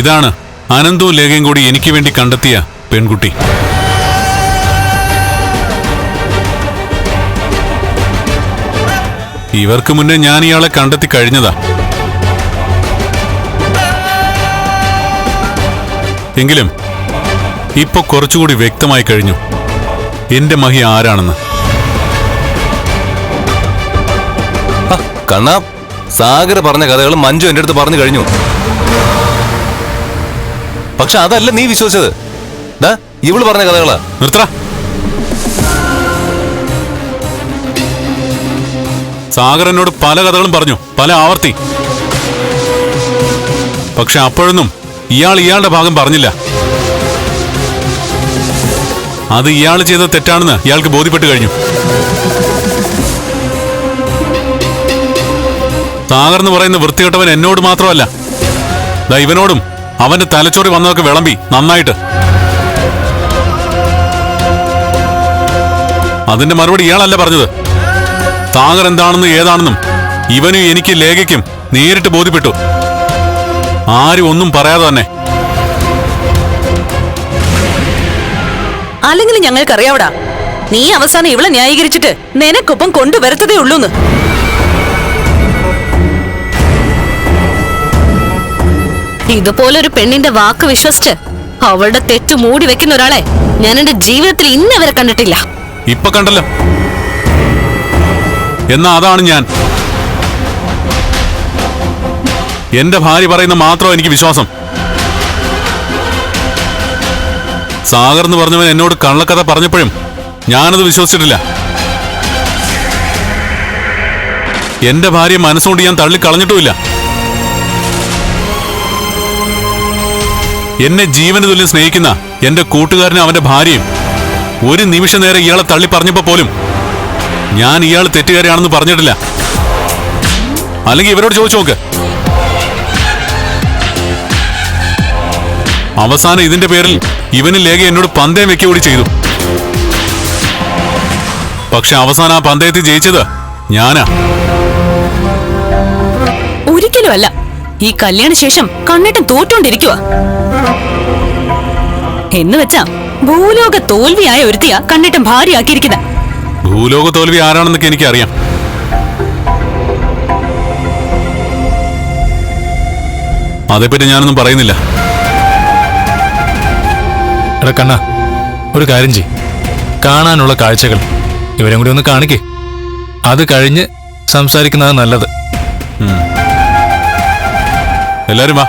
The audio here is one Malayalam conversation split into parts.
ഇതാണ് അനന്തവും ലേഖയും കൂടി എനിക്ക് വേണ്ടി കണ്ടെത്തിയ പെൺകുട്ടി. ഇവർക്ക് മുന്നേ ഞാൻ ഇയാളെ കണ്ടെത്തി കഴിഞ്ഞതാ. എങ്കിലും ഇപ്പൊ കുറച്ചുകൂടി വ്യക്തമായി കഴിഞ്ഞു. എന്റെ മഹി ആരാണെന്ന്. കണ്ണാ സാഗർ പറഞ്ഞ കഥകൾ മഞ്ജു എന്റെ അടുത്ത് പറഞ്ഞു കഴിഞ്ഞു. പക്ഷെ അതല്ല നീ വിശ്വസിച്ചത്. ഇവൾ പറഞ്ഞ കഥകളാ. നിർത്തറ സാഗർ എന്നോട് പല കഥകളും പറഞ്ഞു പല ആവർത്തി. പക്ഷെ അപ്പോഴൊന്നും ഇയാൾ ഇയാളുടെ ഭാഗം പറഞ്ഞില്ല. അത് ഇയാൾ ചെയ്ത തെറ്റാണെന്ന് ഇയാൾക്ക് ബോധ്യപ്പെട്ട് കഴിഞ്ഞു. സാഗർ എന്ന് പറയുന്ന വൃത്തികെട്ടവൻ എന്നോട് മാത്രമല്ല ഇവനോടും അവന്റെ തലച്ചോറി വന്നതൊക്കെ വിളമ്പി. നന്നായിട്ട്. അതിന്റെ മറുപടി ഇയാളല്ല പറഞ്ഞത്. താങ്കർ എന്താണെന്നും ഏതാണെന്നും ഇവനും എനിക്ക് ലേഖയ്ക്കും നേരിട്ട് ബോധ്യപ്പെട്ടു. ആരും ഒന്നും പറയാതെ തന്നെ. അല്ലെങ്കിൽ ഞങ്ങൾക്കറിയാവടാ. നീ അവസാനം ഇവളെ ന്യായീകരിച്ചിട്ട് നിനക്കൊപ്പം കൊണ്ടുവരത്തതേ ഉള്ളൂന്ന്. ഇതുപോലൊരു പെണ്ണിന്റെ വാക്ക് വിശ്വസിച്ച് അവളുടെ തെറ്റ് മൂടി വെക്കുന്ന ഒരാളെ ഞാൻ എന്റെ ജീവിതത്തിൽ ഇന്നവരെ കണ്ടിട്ടില്ല. ഇപ്പൊ കണ്ടല്ലോ. എന്നാ അതാണ് ഞാൻ. എന്റെ ഭാര്യ പറയുന്ന മാത്രം എനിക്ക് വിശ്വാസം. സാഗർ എന്ന് പറഞ്ഞവൻ എന്നോട് കള്ളക്കഥ പറഞ്ഞപ്പോഴും ഞാനത് വിശ്വസിച്ചിട്ടില്ല. എന്റെ ഭാര്യ മനസ്സുകൊണ്ട് ഞാൻ തള്ളിക്കളഞ്ഞിട്ടുമില്ല. എന്നെ ജീവന് തുല്യം സ്നേഹിക്കുന്ന എന്റെ കൂട്ടുകാരനും അവന്റെ ഭാര്യയും. ഒരു നിമിഷം നേരം ഇയാളെ തള്ളി പറഞ്ഞപ്പോ പോലും ഞാൻ ഇയാൾ തെറ്റുകാരിയാണെന്ന് പറഞ്ഞിട്ടില്ല. അല്ലെങ്കിൽ ഇവരോട് ചോദിച്ചു നോക്ക്. അവസാനം ഇതിന്റെ പേരിൽ ഇവന് ലേഖ എന്നോട് പന്തയം വെക്കുക കൂടി ചെയ്തു. പക്ഷെ അവസാനം ആ പന്തയത്തിൽ ജയിച്ചത് ഞാനാ. ഒരിക്കലും അല്ല ഈ കല്യാണ ശേഷം കണ്ണിട്ടും തോറ്റോണ്ടിരിക്കുക എന്ന് വെച്ചാ ഭൂലോക തോൽവിയായ ഒരുത്തിയ കണ്ണിട്ടും ഭാര്യയാക്കിയിരിക്കുന്നത് ഭൂലോക തോൽവി ആരാണെന്നൊക്കെ എനിക്കറിയാം. അതേപ്പറ്റി ഞാനൊന്നും പറയുന്നില്ല. എടാ കണ്ണ ഒരു കാര്യം ചെയ് കാണാനുള്ള കാഴ്ചകൾ ഇവരും കൂടി ഒന്ന് കാണിക്കേ. അത് കഴിഞ്ഞ് സംസാരിക്കുന്നതാണ് നല്ലത്. എല്ലാരും വാ.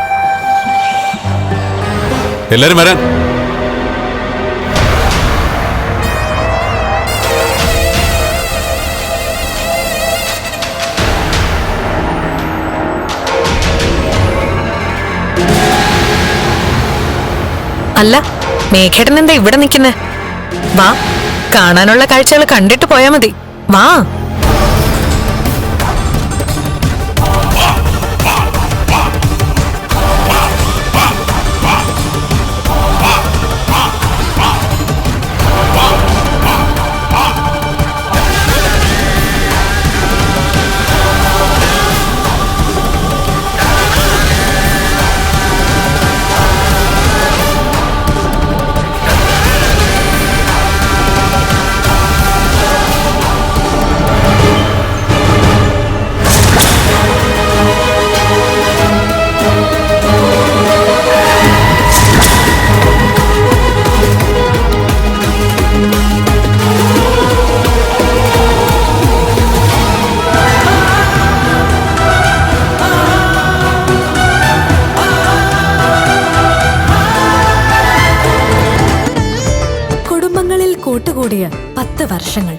എല്ലാരും വരാൻ. അല്ല മേഘേട്ടൻ എന്താ ഇവിടെ നിൽക്കുന്നേ? വാ കാണാനുള്ള കാഴ്ചകൾ കണ്ടിട്ട് പോയാ മതി. വാ. കൂടിയ പത്ത് വർഷങ്ങൾ.